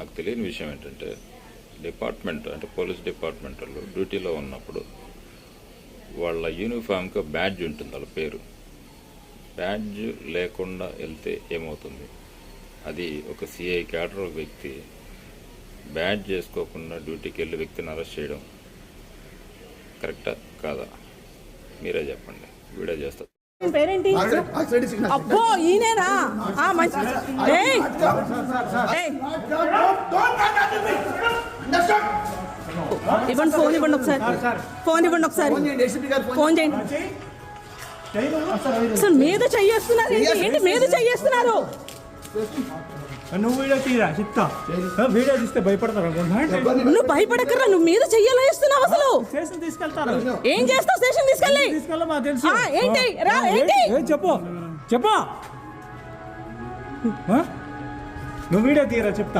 నాకు తెలియని విషయం ఏంటంటే డిపార్ట్మెంట్ అంటే పోలీస్ డిపార్ట్మెంట్ వాళ్ళు డ్యూటీలో ఉన్నప్పుడు వాళ్ళ యూనిఫామ్కి బ్యాడ్జ్ ఉంటుంది వాళ్ళ పేరు బ్యాడ్జ్ లేకుండా వెళ్తే ఏమవుతుంది అది ఒక సిఐ క్యాడర్ వ్యక్తి బ్యాడ్జ్ చేసుకోకుండా డ్యూటీకి వెళ్ళి వ్యక్తిని అరెస్ట్ చేయడం కరెక్టా కాదా మీరే చెప్పండి వీడియో చేస్తా పేరేంటి అబ్బో ఈయనేనా ఆ మంచి ఇవ్వండి ఫోన్ ఇవ్వండి ఒకసారి. ఫోన్ ఇవ్వండి ఒకసారి. ఫోన్ చేయండి అసలు మీద చెయ్యేస్తున్నారు ఏంటి? మీద చెయ్యేస్తున్నారు? నువ్వు వీడియో తీరా చెప్తా వీడియో తీస్తే భయపడతారు నువ్వు భయపడక్కర్రా నువ్వు మీద చెయ్యాలో ఇస్తున్నావు అసలు స్టేషన్ తీసుకెళ్తారు ఏం చేస్తావు స్టేషన్ తీసుకెళ్ళి? తీసుకెళ్ళ మాకు తెలుసు. ఆ, ఏంటి? రా, ఏంటి? ఏం చెప్పు. చెప్పు? నువ్వు వీడియో తీరా చెప్తా.